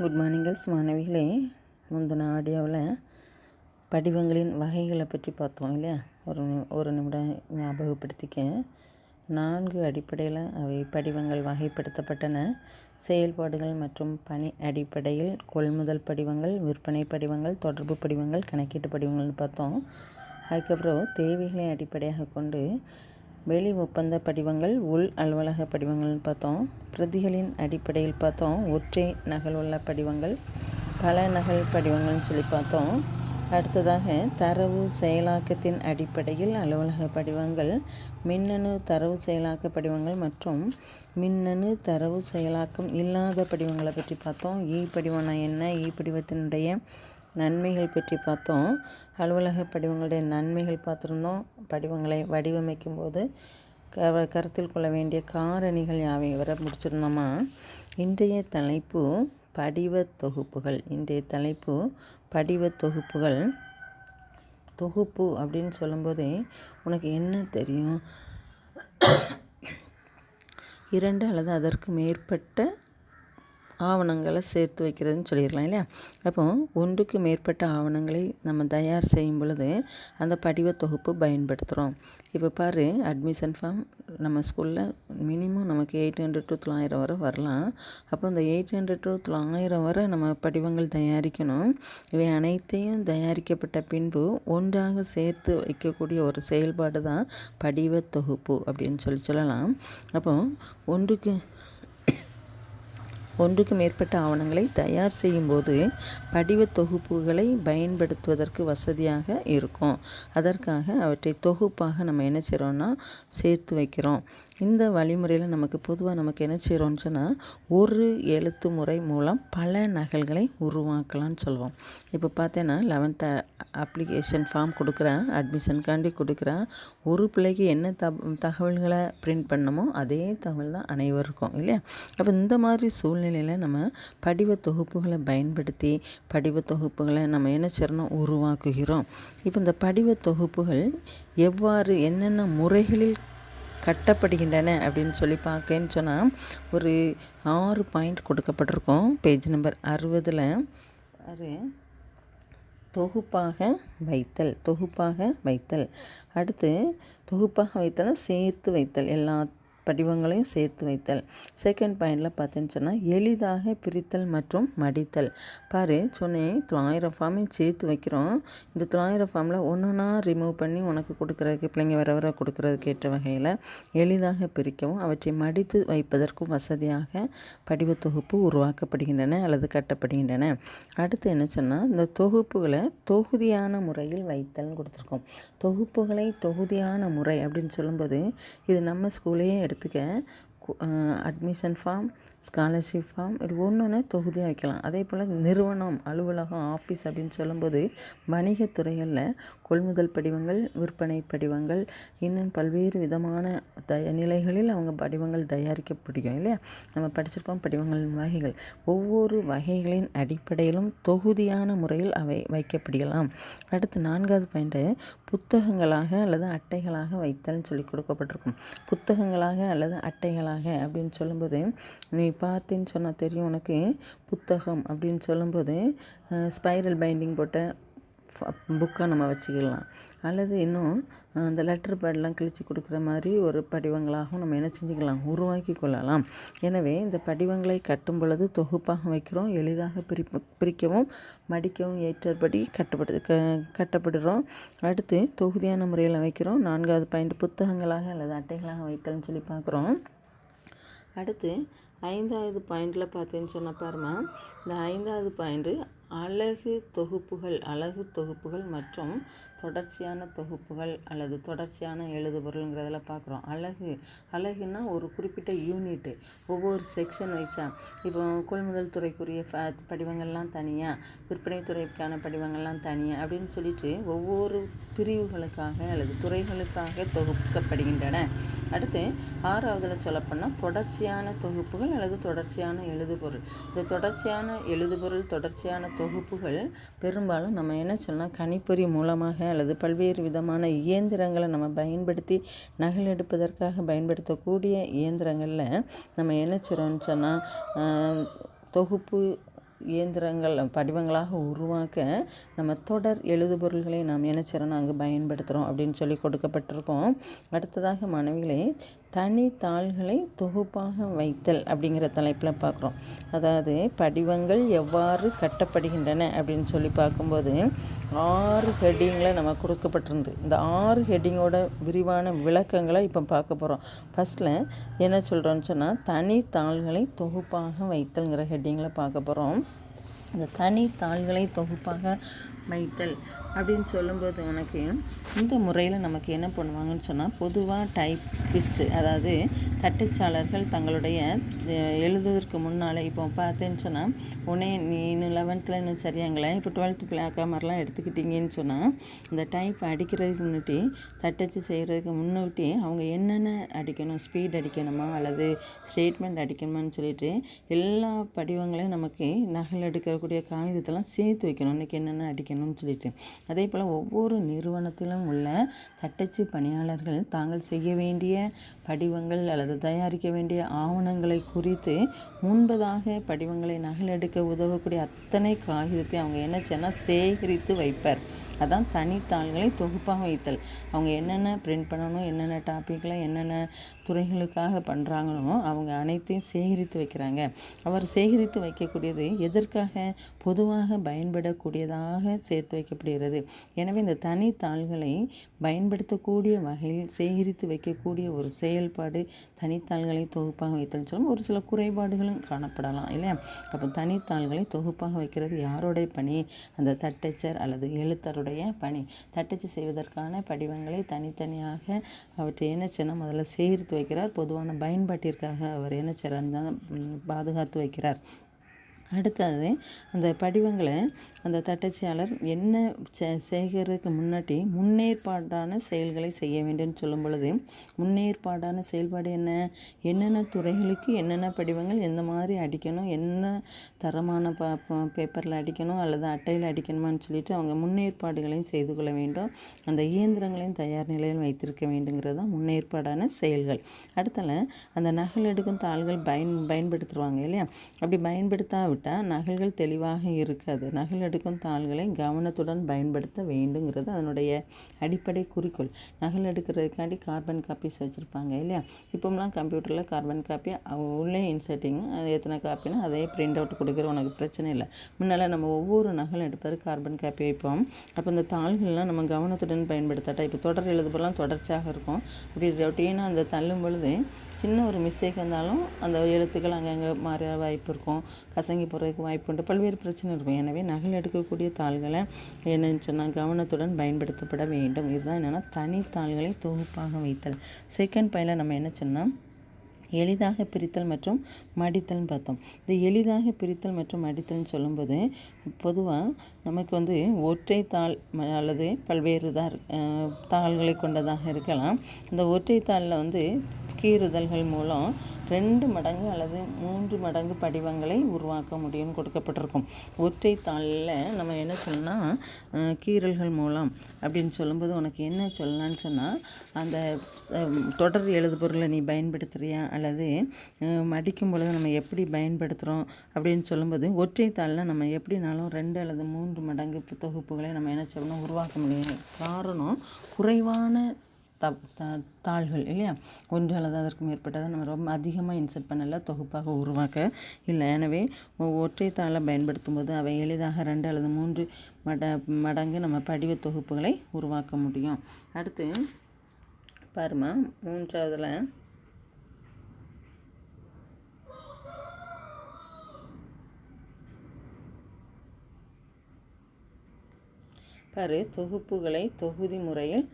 Good morning girls மாணவிகளே முந்தின ஆடியோவில் படிவங்களின் வகைகளை பற்றி பார்த்தோம் இல்லையா? ஒரு ஒரு நிமிடம் ஞாபகப்படுத்திக்க. நான்கு அடிப்படையில் அவை படிவங்கள் வகைப்படுத்தப்பட்டன. செயல்பாடுகள் மற்றும் பணி அடிப்படையில் கொள்முதல் படிவங்கள் விற்பனை படிவங்கள் தொடர்பு படிவங்கள் கணக்கீட்டு படிவங்கள்னு பார்த்தோம். அதுக்கப்புறம் தேவைகளை அடிப்படையாக கொண்டு வெளி ஒப்பந்த படிவங்கள் உள் அலுவலக படிவங்கள்னு பார்த்தோம். பிரதிகளின் அடிப்படையில் பார்த்தோம். ஒற்றை நகல் உள்ள படிவங்கள் பல நகல் படிவங்கள்னு சொல்லி பார்த்தோம். அடுத்ததாக தரவு செயலாக்கத்தின் அடிப்படையில் அலுவலக படிவங்கள் மின்னணு தரவு செயலாக்க படிவங்கள் மற்றும் மின்னணு தரவு செயலாக்கம் இல்லாத படிவங்களை பற்றி பார்த்தோம். இ படிவம்னா என்ன? இ படிவத்தினுடைய நன்மைகள் பற்றி பார்த்தோம். அலுவலக படிவங்களுடைய நன்மைகள் பார்த்துருந்தோம். படிவங்களை வடிவமைக்கும் போது க கருத்தில் கொள்ள வேண்டிய காரணிகள் யாவை? வர முடிச்சிருந்தோமா? இன்றைய தலைப்பு படிவ தொகுப்புகள். இன்றைய தலைப்பு படிவ தொகுப்புகள். தொகுப்பு அப்படின்னு சொல்லும்போதே உனக்கு என்ன தெரியும்? இரண்டு அல்லது அதற்கு மேற்பட்ட ஆவணங்களை சேர்த்து வைக்கிறதுன்னு சொல்லிடலாம் இல்லையா? அப்போ ஒன்றுக்கு மேற்பட்ட ஆவணங்களை நம்ம தயார் செய்யும் பொழுது அந்த படிவ தொகுப்பு பயன்படுத்துகிறோம். இப்போ பாரு அட்மிஷன் ஃபார்ம் நம்ம ஸ்கூலில் மினிமம் நமக்கு எயிட் ஹண்ட்ரட் டு தொள்ளாயிரம் வரை வரலாம். அப்போ அந்த எயிட் ஹண்ட்ரட் டு தொள்ளாயிரம் வரை நம்ம படிவங்கள் தயாரிக்கணும். இவை அனைத்தையும் தயாரிக்கப்பட்ட பின்பு ஒன்றாக சேர்த்து வைக்கக்கூடிய ஒரு செயல்பாடு தான் படிவ தொகுப்பு அப்படின்னு சொல்லி சொல்லலாம். அப்போ ஒன்றுக்கு ஒன்றுக்கு மேற்பட்ட ஆவணங்களை தயார் செய்யும்போது படிவ தொகுப்புகளை பயன்படுத்துவதற்கு வசதியாக இருக்கும். அதற்காக அவற்றை தொகுப்பாக நம்ம என்ன செய்கிறோம்னா சேர்த்து வைக்கிறோம். இந்த வழிமுறையில் நமக்கு பொதுவாக நமக்கு என்ன செய்கிறோம்னு சொன்னால் ஒரு எழுத்து முறை மூலம் பல நகல்களை உருவாக்கலாம்னு சொல்லுவோம் இப்போ பார்த்தேன்னா லெவன்த்து அப்ளிகேஷன் ஃபார்ம் கொடுக்குறேன் அட்மிஷனுக்காண்டி கொடுக்குறேன் ஒரு பிள்ளைக்கு என்ன த தகவல்களை பிரிண்ட் பண்ணமோ அதே தகவல் தான் அனைவருக்கும் இல்லையா? அப்போ இந்த மாதிரி சூழ்நிலையில் நம்ம படிவ தொகுப்புகளை பயன்படுத்தி படிவ தொகுப்புகளை நம்ம என்ன செய்யணும் உருவாக்குகிறோம். இப்போ இந்த படிவ தொகுப்புகள் எவ்வாறு என்னென்ன முறைகளில் கட்டப்படுகின்றன அப்படின்னு சொல்லி பார்க்கன்னு சொன்னால் ஒரு ஆறு பாயிண்ட் கொடுக்கப்பட்டிருக்கோம். பேஜ் நம்பர் அறுபதில் ஆறு தொகுப்பாக வைத்தல் தொகுப்பாக வைத்தல். அடுத்து தொகுப்பாக வைத்தல் சேர்த்து வைத்தல் எல்லா படிவங்களையும் சேர்த்து வைத்தல். செகண்ட் பாயிண்டில் பார்த்தேன்னு சொன்னால் எளிதாக பிரித்தல் மற்றும் மடித்தல். பாரு சொன்னேன் தொள்ளாயிரம் ஃபார்மையும் சேர்த்து வைக்கிறோம். இந்த தொள்ளாயிரம் ஃபார்மில் ஒன்றுனா ரிமூவ் பண்ணி உனக்கு கொடுக்குறதுக்கு பிள்ளைங்க வர வர கொடுக்குறதுக்கு ஏற்ற வகையில் எளிதாக பிரிக்கவும் அவற்றை மடித்து வைப்பதற்கும் வசதியாக படிவ தொகுப்பு உருவாக்கப்படுகின்றன அல்லது கட்டப்படுகின்றன. அடுத்து என்ன சொன்னால் இந்த தொகுப்புகளை தொகுதியான முறையில் வைத்தல்னு கொடுத்துருக்கோம். தொகுப்புகளை தொகுதியான முறை அப்படின்னு சொல்லும்போது இது நம்ம ஸ்கூலையே எடுத்து எடுத்துக்க அட்மிஷன் ஃபார்ம் ஸ்காலர்ஷிப் ஃபார்ம் இது ஒன்று ஒன்று தொகுதியாக வைக்கலாம். அதே போல் நிறுவனம் அலுவலகம் ஆஃபீஸ் அப்படின்னு சொல்லும்போது வணிகத்துறைகளில் கொள்முதல் படிவங்கள் விற்பனை படிவங்கள் இன்னும் பல்வேறு விதமான த நிலைகளில் அவங்க படிவங்கள் தயாரிக்க முடியும் இல்லையா? நம்ம படிச்சிருக்கோம் படிவங்கள் வகைகள். ஒவ்வொரு வகைகளின் அடிப்படையிலும் தொகுதியான முறையில் அவை வைக்கப்படலாம். அடுத்து நான்காவது பாயிண்ட்டு புத்தகங்களாக அல்லது அட்டைகளாக வைத்தல்னு சொல்லி கொடுக்கப்பட்டிருக்கும். புத்தகங்களாக அல்லது அட்டைகளாக அப்படின்னு சொல்லும்போது நீ பார்த்தேன்னு சொன்னால் தெரியும் உனக்கு. புத்தகம் அப்படின்னு சொல்லும்போது ஸ்பைரல் பைண்டிங் போட்ட புக்காக நம்ம வச்சுக்கலாம். அல்லது இன்னும் அந்த லெட்டர் பேட்லாம் கிழிச்சு கொடுக்குற மாதிரி ஒரு படிவங்களாகவும் நம்ம என்ன செஞ்சுக்கலாம்? உருவாக்கி கொள்ளலாம். எனவே இந்த படிவங்களை கட்டும் பொழுது தொகுப்பாக வைக்கிறோம் எளிதாக பிரி பிரிக்கவும் மடிக்கவும் ஏற்றபடி கட்டப்படு க கட்டப்படுறோம். அடுத்து தொகுதியான முறையில் வைக்கிறோம் நான்காவது பாயிண்ட் புத்தகங்களாக அல்லது அட்டைகளாக வைத்தல்னு சொல்லி பார்க்குறோம். அடுத்து ஐந்தாவது பாயிண்டில் பார்த்தேன்னு சொன்ன பாருமா இந்த ஐந்தாவது பாயிண்ட்டு அழகு தொகுப்புகள் அழகு தொகுப்புகள் மற்றும் தொடர்ச்சியான தொகுப்புகள் அல்லது தொடர்ச்சியான எழுதுபொருளுங்கிறதில் பார்க்குறோம். அழகு அழகுன்னா ஒரு குறிப்பிட்ட யூனிட்டு ஒவ்வொரு செக்ஷன் வைஸாக இப்போ கொள்முதல் துறைக்குரிய ஃப படிவங்கள்லாம் தனியாக விற்பனை துறைக்கான படிவங்கள்லாம் தனியாக அப்படின்னு சொல்லிட்டு ஒவ்வொரு பிரிவுகளுக்காக அல்லது துறைகளுக்காக தொகுக்கப்படுகின்றன. அடுத்து ஆறாவதில் சொல்லப்போனால் தொடர்ச்சியான தொகுப்புகள் அல்லது தொடர்ச்சியான எழுதுபொருள். இந்த தொடர்ச்சியான எழுதுபொருள் தொடர்ச்சியான தொகுப்புகள் பெரும்பாலும் நம்ம என்ன சொல்லலாம் கணிப்பொறி மூலமாக அல்லது பல்வேறு விதமான இயந்திரங்களை நம்ம பயன்படுத்தி நகல் எடுப்பதற்காக பயன்படுத்தக்கூடிய இயந்திரங்களில் நம்ம என்ன செய்கிறோம்னு சொன்னால் தொகுப்பு இயந்திரங்கள் படிவங்களாக உருவாக்க நம்ம தொடர் எழுதுபொருள்களை நாம் என்ன செய்கிறோம் பயன்படுத்துகிறோம் அப்படின்னு சொல்லி கொடுக்கப்பட்டிருக்கோம். அடுத்ததாக மாணவிகளே தனி தாள்களை தொகுப்பாக வைத்தல் அப்படிங்கிற தலைப்பில் பார்க்குறோம். அதாவது படிவங்கள் எவ்வாறு கட்டப்படுகின்றன அப்படின்னு சொல்லி பார்க்கும்போது ஆறு ஹெட்டிங்கில் நம்ம கொடுக்கப்பட்டிருந்து இந்த ஆறு ஹெட்டிங்கோட விரிவான விளக்கங்களை இப்போ பார்க்க போகிறோம் ஃபஸ்ட்டில் என்ன சொல்கிறோன்னு சொன்னால் தனி தாள்களை தொகுப்பாக வைத்தல்ங்கிற ஹெட்டிங்கில் பார்க்க போகிறோம் இந்த தனி தாள்களை தொகுப்பாக வைத்தல் அப்படின்னு சொல்லும்போது உனக்கு இந்த முறையில் நமக்கு என்ன பண்ணுவாங்கன்னு சொன்னால் பொதுவாக டைப்பிஸ்ட்டு அதாவது தட்டச்சாளர்கள் தங்களுடைய எழுதுவதற்கு முன்னால் இப்போ பார்த்தேன்னு சொன்னால் உடனே நீ இன்னும் லெவன்த்தில் இன்னும் சரியாங்களே இப்போ டுவெல்த்து பிளாக்கா மாதிரிலாம் எடுத்துக்கிட்டிங்கன்னு சொன்னால் இந்த டைப் அடிக்கிறதுக்கு முன்னாடி தட்டச்சு செய்கிறதுக்கு முன்னாடி அவங்க என்னென்ன அடிக்கணும் ஸ்பீட் அடிக்கணுமா அல்லது ஸ்டேட்மெண்ட் அடிக்கணுமான்னு சொல்லிட்டு எல்லா படிவங்களையும் நமக்கு நகல் எடுக்கக்கூடிய காகிதத்தெல்லாம் சேர்த்து வைக்கணும். இன்றைக்கி என்னென்ன அடிக்கணும் செய்யணும்னு சொல்லிட்டு. அதே போல் ஒவ்வொரு நிறுவனத்திலும் உள்ள தட்டச்சு பணியாளர்கள் தாங்கள் செய்ய வேண்டிய படிவங்கள் அல்லது தயாரிக்க வேண்டிய ஆவணங்களை குறித்து முன்பதாக படிவங்களை நகலெடுக்க உதவக்கூடிய அத்தனை காகிதத்தை அவங்க என்ன செய்யணும் சேகரித்து வைப்பர். அதான் தனித்தாள்களை தொகுப்பாக வைத்தல். அவங்க என்னென்ன பிரிண்ட் பண்ணணும் என்னென்ன டாப்பிக்கில் என்னென்ன துறைகளுக்காக பண்ணுறாங்களோ அவங்க அனைத்தையும் சேகரித்து வைக்கிறாங்க. அவர் சேகரித்து வைக்கக்கூடியது எதற்காக? பொதுவாக பயன்படக்கூடியதாக சேர்த்து வைக்கப்படுகிறது. எனவே இந்த தனித்தாள்களை பயன்படுத்தக்கூடிய வகையில் சேகரித்து வைக்கக்கூடிய ஒரு செயல்பாடு தனித்தாள்களை தொகுப்பாக வைத்தல் சொல்லும் ஒரு சில குறைபாடுகளும் காணப்படலாம் இல்லையா? அப்போ தனித்தாள்களை தொகுப்பாக வைக்கிறது யாருடைய பணி? அந்த தட்டச்சர் அல்லது எழுத்தருடைய பணி. தட்டச்சு செய்வதற்கான படிவங்களை தனித்தனியாக அவற்றை என்ன செய்யணும் முதல்ல சேகரித்து வைக்கிறார். பொதுவான பயன்பாட்டிற்காக அவர் என்ன செய்கிறார் பாதுகாத்து வைக்கிறார். அடுத்தது அந்த படிவங்களை அந்த தட்டச்சியாளர் என்ன செய்கிறதுக்கு முன்னாடி முன்னேற்பாடான செயல்களை செய்ய வேண்டும்னு சொல்லும் பொழுது முன்னேற்பாடான செயல்பாடு என்ன? என்னென்ன துறைகளுக்கு என்னென்ன படிவங்கள் எந்த மாதிரி அடிக்கணும்? என்ன தரமான ப பேப்பரில் அடிக்கணும்? அல்லது அட்டையில் அடிக்கணுமான்னு சொல்லிட்டு அவங்க முன்னேற்பாடுகளையும் செய்து கொள்ள வேண்டும். அந்த இயந்திரங்களையும் தயார் நிலையில் வைத்திருக்க வேண்டுங்கிறது தான் முன்னேற்பாடான செயல்கள். அடுத்தால அந்த நகல் எடுக்கும் தாள்கள் பயன் பயன்படுத்துவாங்க இல்லையா? அப்படி பயன்படுத்தா விட்டால் நகல்கள் தெளிவாக இருக்காது. நகல் எடுக்கும் தாள்களை கவனத்துடன் பயன்படுத்த வேண்டுங்கிறது அதனுடைய அடிப்படை குறிக்கோள். நகல் எடுக்கிறதுக்காண்டி கார்பன் காப்பீஸ் வச்சுருப்பாங்க இல்லையா? இப்போம்லாம் கம்ப்யூட்டரில் கார்பன் காப்பி உள்ளே இன்சர்ட்டிங் அது எத்தனை காப்பினா அதே பிரிண்ட் அவுட் கொடுக்குற உனக்கு பிரச்சனை இல்லை. முன்னால் நம்ம ஒவ்வொரு நகல் எடுப்பது கார்பன் காப்பி வைப்போம். அப்போ இந்த தாள்கள்லாம் நம்ம கவனத்துடன் பயன்படுத்தாட்டா இப்போ தொடர் எழுதுபோலாம் தொடர்ச்சியாக இருக்கும். அப்படி ரொட்டீனாக அந்த தள்ளும் பொழுது சின்ன ஒரு மிஸ்டேக் இருந்தாலும் அந்த எழுத்துக்கள் அங்கங்கே மாற வாய்ப்பு இருக்கும். கசங்கி போகிறதுக்கு வாய்ப்பு உண்டு. பல்வேறு பிரச்சனை இருக்கும். எனவே நகல் எடுக்கக்கூடிய தாள்களை என்னன்னு சொன்னால் கவனத்துடன் பயன்படுத்தப்பட வேண்டும். இதுதான் என்னென்னா தனி தாள்களை தொகுப்பாக வைத்தல். செகண்ட் பையில் நம்ம என்ன சொன்னால் எளிதாக பிரித்தல் மற்றும் மடித்தல்னு பார்த்தோம். இந்த எளிதாக பிரித்தல் மற்றும் மடித்தல்னு சொல்லும்போது பொதுவாக நமக்கு வந்து ஒற்றை தாள் அல்லது பல்வேறு தான் தாள்களை கொண்டதாக இருக்கலாம். இந்த ஒற்றை தாளில் வந்து கீறுதல்கள் மூலம் ரெண்டு மடங்கு அல்லது மூன்று மடங்கு படிவங்களை உருவாக்க முடியும்னு கொடுக்கப்பட்டிருக்கும். ஒற்றை தாளில் நம்ம என்ன சொல்லலாம் கீறல்கள் மூலம் அப்படின்னு சொல்லும்போது உனக்கு என்ன சொல்லலான்னு சொன்னால் அந்த தொடர் எழுதுபொருளை நீ பயன்படுத்துகிறியா அல்லது மடிக்கும் பொழுது நம்ம எப்படி பயன்படுத்துகிறோம் அப்படின்னு சொல்லும்போது ஒற்றை தாளில் நம்ம எப்படினாலும் ரெண்டு அல்லது மூன்று மடங்கு தொகுப்புகளை நம்ம என்ன செய்யணும் உருவாக்க முடியும். காரணம் குறைவான தாள்கள் இல்லையா? ஒன்று அல்லது அதற்கு மேற்பட்டதை நம்ம ரொம்ப அதிகமாக இன்சர்ட் பண்ணல தொகுப்பாக உருவாக்க இல்லை. எனவே ஒற்றை தாளை பயன்படுத்தும் போது அவை எளிதாக ரெண்டு அல்லது மூன்று மட மடங்கு நம்ம படிவ தொகுப்புகளை உருவாக்க முடியும். அடுத்து பாருமா மூன்றாவதில் பாரு தொகுப்புகளை தொகுதி முறையில்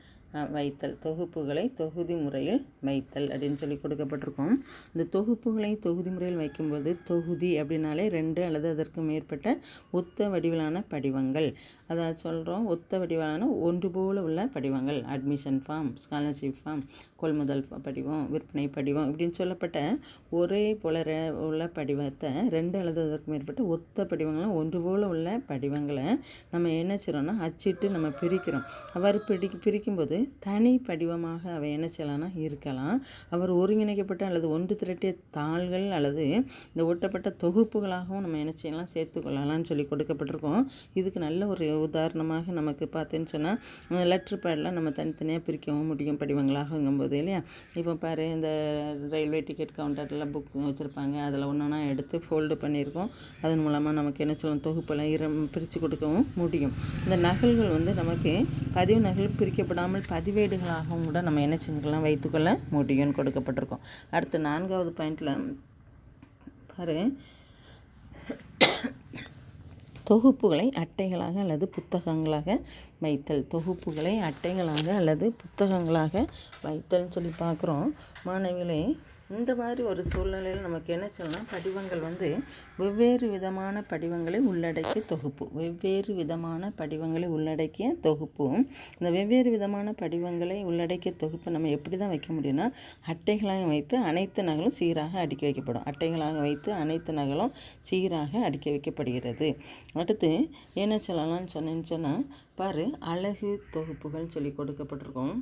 வைத்தல். தொகுப்புகளை தொகுதி முறையில் வைத்தல் அப்படின்னு சொல்லி கொடுக்கப்பட்டிருக்கோம். இந்த தொகுப்புகளை தொகுதி முறையில் வைக்கும்போது தொகுதி அப்படின்னாலே ரெண்டு அல்லது அதற்கு மேற்பட்ட ஒத்த வடிவிலான படிவங்கள். அதாவது சொல்கிறோம் ஒத்த வடிவிலான ஒன்று போல் உள்ள படிவங்கள். அட்மிஷன் ஃபார்ம் ஸ்காலர்ஷிப் ஃபார்ம் கொள்முதல் படிவம் விற்பனை படிவம் இப்படின்னு சொல்லப்பட்ட ஒரே போல உள்ள படிவத்தை ரெண்டு அல்லது அதற்கு மேற்பட்ட ஒத்த படிவங்களும் ஒன்று போல் உள்ள படிவங்களை நம்ம என்ன செய்கிறோம்னா அச்சிட்டு நம்ம பிரிக்கிறோம். அவ்வாறு பிடி பிரிக்கும்போது தனி படிவமாக அவை என்ன செய்யலாம்னா இருக்கலாம். அவர் ஒருங்கிணைக்கப்பட்ட அல்லது ஒன்று திரட்டிய தாள்கள் அல்லது இந்த ஒட்டப்பட்ட தொகுப்புகளாகவும் நம்ம என்ன செய்யலாம் சேர்த்து கொள்ளலாம்னு சொல்லி கொடுக்கப்பட்டிருக்கோம். இதுக்கு நல்ல ஒரு உதாரணமாக நமக்கு பார்த்தேன்னு சொன்னால் லெட்ரு பேட்லாம் நம்ம தனித்தனியாக பிரிக்கவும் முடியும் படிவங்களாகங்கும்போது இல்லையா? இப்போ பாரு இந்த ரயில்வே டிக்கெட் கவுண்டரில் புக் வச்சுருப்பாங்க. அதில் ஒன்று ஒன்றா எடுத்து ஃபோல்டு பண்ணியிருக்கோம். அதன் மூலமாக நமக்கு என்ன சொல்லணும் தொகுப்பெல்லாம் இரம் பிரித்து கொடுக்கவும் முடியும். இந்த நகல்கள் வந்து நமக்கு பதிவு நகல் பிரிக்கப்படாமல் பதிவேடுகளாகவும் கூட நம்ம என்ன செஞ்சுக்கலாம்? வைத்துக்கொள்ள முடியும்னு கொடுக்கப்பட்டிருக்கோம். அடுத்து நான்காவது பாயிண்டில் பாரு. தொகுப்புகளை அட்டைகளாக அல்லது புத்தகங்களாக வைத்தல். தொகுப்புகளை அட்டைகளாக அல்லது புத்தகங்களாக வைத்தல்னு சொல்லி பார்க்குறோம். மாணவிகளே இந்த மாதிரி ஒரு சூழ்நிலையில் நமக்கு என்ன சொல்லலாம் படிவங்கள் வந்து வெவ்வேறு விதமான படிவங்களை உள்ளடக்கிய தொகுப்பு. வெவ்வேறு விதமான படிவங்களை உள்ளடக்கிய தொகுப்பு. இந்த வெவ்வேறு விதமான படிவங்களை உள்ளடக்கிய தொகுப்பு நம்ம எப்படி தான் வைக்க முடியும்னா அட்டைகளாக வைத்து அனைத்து நகலும் சீராக அடுக்கி வைக்கப்படும். அட்டைகளாக வைத்து அனைத்து நகலும் சீராக அடுக்கி வைக்கப்படுகிறது. அடுத்து என்ன சொல்லலாம்னு சொன்னேன்னு சொன்னால் பாரு அழகு தொகுப்புகள் சொல்லி கொடுக்கப்பட்டிருக்கோம்.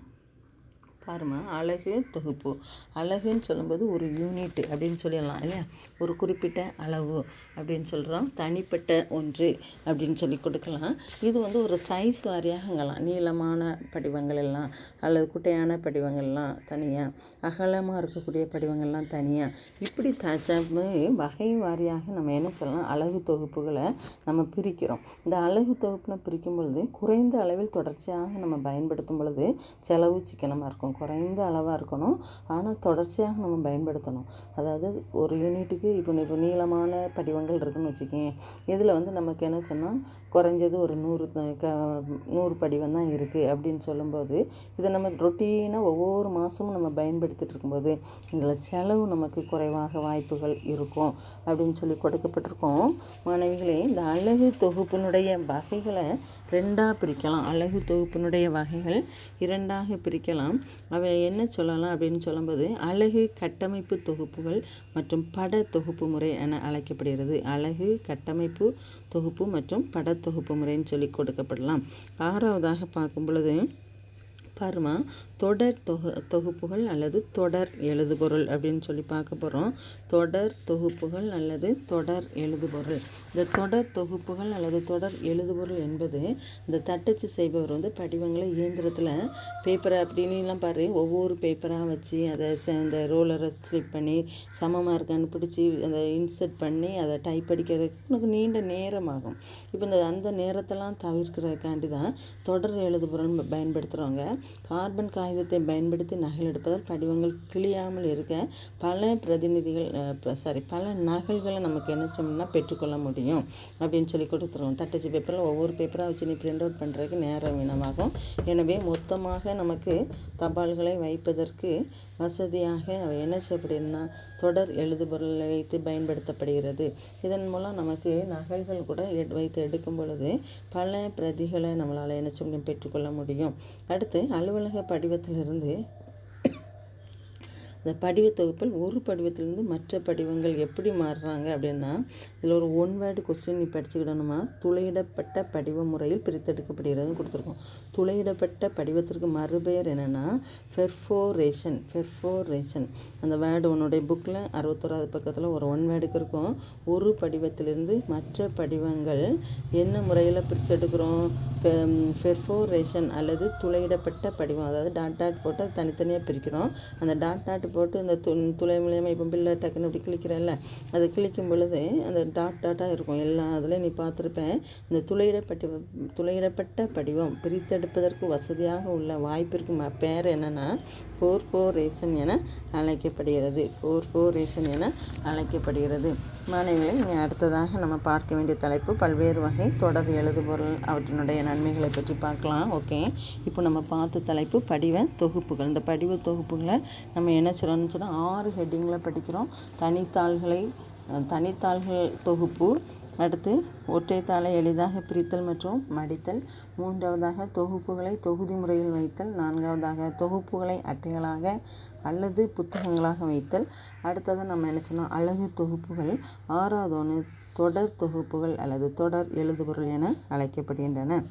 பாருமா அழகு தொகுப்பு. அழகுன்னு சொல்லும்போது ஒரு யூனிட் அப்படின்னு சொல்லிடலாம் இல்லையா? ஒரு குறிப்பிட்ட அளவு அப்படின்னு சொல்கிறோம் தனிப்பட்ட ஒன்று அப்படின்னு சொல்லி கொடுக்கலாம். இது வந்து ஒரு சைஸ் வாரியாகங்கலாம் நீளமான படிவங்கள் எல்லாம் அல்லது குட்டையான படிவங்கள்லாம் தனியாக அகலமாக இருக்கக்கூடிய படிவங்கள்லாம் தனியாக இப்படி த வகை வாரியாக நம்ம என்ன சொல்லலாம்? அழகு தொகுப்புகளை நம்ம பிரிக்கிறோம். இந்த அழகு தொகுப்புனை பிரிக்கும் பொழுது குறைந்த அளவில் தொடர்ச்சியாக நம்ம பயன்படுத்தும் பொழுது செலவு சிக்கனமாக இருக்கும். குறைந்த அளவாக இருக்கணும். ஆனால் தொடர்ச்சியாக நம்ம பயன்படுத்தணும். அதாவது ஒரு யூனிட்டுக்கு இப்போ இப்போ நீளமான படிவங்கள் இருக்குன்னு வச்சுக்கேன். இதில் வந்து நமக்கு என்ன சொன்னால் குறைஞ்சது ஒரு நூறு க நூறு படிவம் தான் இருக்குது அப்படின்னு சொல்லும்போது இதை நம்ம ரொட்டீனாக ஒவ்வொரு மாதமும் நம்ம பயன்படுத்திகிட்டு இருக்கும்போது இதில் செலவு நமக்கு குறைவாக வாய்ப்புகள் இருக்கும் அப்படின்னு சொல்லி கொடுக்கப்பட்டிருக்கோம். மாணவிகளே இந்த அழகு தொகுப்பினுடைய வகைகளை ரெண்டாக பிரிக்கலாம். அழகு தொகுப்பினுடைய வகைகள் இரண்டாக பிரிக்கலாம். அவை என்ன சொல்லலாம் அப்படின்னு சொல்லும்போது அழகு கட்டமைப்பு தொகுப்புகள் மற்றும் பட தொகுப்பு முறை என அழைக்கப்படுகிறது. அழகு கட்டமைப்பு தொகுப்பு மற்றும் பட தொகுப்பு முறைன்னு சொல்லி கொடுக்கப்படலாம். ஆறாவதாக பார்க்கும் பொழுது கர்மா தொடர் தொகு தொகுப்புகள் அல்லது தொடர் எழுதுபொருள் அப்படின்னு சொல்லி பார்க்க போகிறோம் தொடர் தொகுப்புகள் அல்லது தொடர் எழுதுபொருள். இந்த தொடர் தொகுப்புகள் அல்லது தொடர் எழுதுபொருள் என்பது இந்த தட்டச்சு செய்பவர் வந்து படிவங்களை இயந்திரத்தில் பேப்பரை அப்படின்லாம் பாரு ஒவ்வொரு பேப்பராக வச்சு அதை அந்த ரோலரை ஸ்லிப் பண்ணி சமமாக இருக்கான்னு பிடிச்சி அதை இன்சர்ட் பண்ணி அதை டைப் அடிக்கிறதுக்கு உனக்கு நீண்ட நேரம் ஆகும் இப்போ இந்த அந்த நேரத்தெல்லாம் தவிர்க்கிறதுக்காண்டி தான் தொடர் எழுதுபொருள் பயன்படுத்துகிறவங்க கார்பன் காகிதத்தை பயன்படுத்தி நகல் எடுப்பதால் படிவங்கள் கிழியாமல் இருக்க பல பிரதிநிதிகள் சாரி பல நகல்களை நமக்கு என்ன செய்யணும்னா பெற்றுக்கொள்ள முடியும் அப்படின்னு சொல்லி கொடுத்துருவோம். தட்டச்சு பேப்பரில் ஒவ்வொரு பேப்பராக வச்சு நீ பிரிண்ட் அவுட் பண்ணுறதுக்கு நேரம் வீணமாகும். எனவே மொத்தமாக நமக்கு தபால்களை வைப்பதற்கு வசதியாக என்ன செய்யப்படுதுன்னா தொடர் எழுதுபொருளை வைத்து பயன்படுத்தப்படுகிறது. இதன் மூலம் நமக்கு நகல்கள் கூட வைத்து எடுக்கும் பொழுது பல பிரதிகளை நம்மளால் என்ன செய்ய முடியும்? பெற்றுக்கொள்ள முடியும். அடுத்து அலுவலக படிவத்திலிருந்து அந்த படிவ தொகுப்பில் ஒரு படிவத்திலிருந்து மற்ற படிவங்கள் எப்படி மாறுறாங்க அப்படின்னா இதில் ஒரு ஒன் வேர்டு கொஸ்டின் நீ படிச்சுக்கிடணுமா? துளையிடப்பட்ட படிவ முறையில் பிரித்தெடுக்கப்படுகிறதுன்னு கொடுத்துருக்கோம். துளையிடப்பட்ட படிவத்திற்கு மறுபெயர் என்னென்னா ஃபெர்ஃபோரேஷன் ஃபெர்ஃபோரேஷன் அந்த வேர்டு உன்னுடைய புக்கில் அறுபத்தோராது பக்கத்தில் ஒரு ஒன் வேர்டுக்கு இருக்கும். ஒரு படிவத்திலிருந்து மற்ற படிவங்கள் என்ன முறையில் பிரித்தெடுக்கிறோம்? ஃபெர்ஃபோரேஷன் அல்லது துளையிடப்பட்ட படிவம் அதாவது டாட் டாட் போட்டு தனித்தனியாக பிரிக்கிறோம். அந்த டாட் டாட் போட்டு இந்த து துளை மூலியமாக இப்போ பில்லை டக்குன்னு இப்படி கிளிக்கிறல்ல அது கிளிக்கும் பொழுது அந்த டாட் டாட்டாக இருக்கும். எல்லா அதுலேயும் நீ பார்த்துருப்பேன். இந்த துளையிடப்பட்ட துளையிடப்பட்ட படிவம் பிரித்தெடுப்பதற்கு வசதியாக உள்ள வாய்ப்பிற்கு ம பேர் என்னென்னா ஃபோர் ஃபோர் ரேசன் என அழைக்கப்படுகிறது. ஃபோர் ஃபோர் ரேசன் என அழைக்கப்படுகிறது. மாணவிகளை இனி அடுத்ததாக நம்ம பார்க்க வேண்டிய தலைப்பு பல்வேறு வகை தொடர் எழுதுபொருள். அவற்றினுடைய நன்மைகளை பற்றி பார்க்கலாம். ஓகே. இப்போ நம்ம பார்த்த தலைப்பு படிவ தொகுப்புகள். இந்த படிவ தொகுப்புகளை நம்ம என்ன செய்யணும்னு சொன்னால் ஆறு ஹெட்டிங்கில் படிக்கிறோம். தனித்தாள்களை தனித்தாள்கள் தொகுப்பு அடுத்து ஒற்றைத்தாளை எளிதாக பிரித்தல் மற்றும் மடித்தல். மூன்றாவதாக தொகுப்புகளை தொகுதி முறையில் வைத்தல். நான்காவதாக தொகுப்புகளை அட்டைகளாக அல்லது புத்தகங்களாக வைத்தல். அடுத்ததாக நம்ம என்ன சொன்னால் அழகு தொகுப்புகள் ஆறாவது ஒன்று தொடர் தொகுப்புகள் அல்லது தொடர் எழுதுபொருள் என அழைக்கப்படுகின்றன.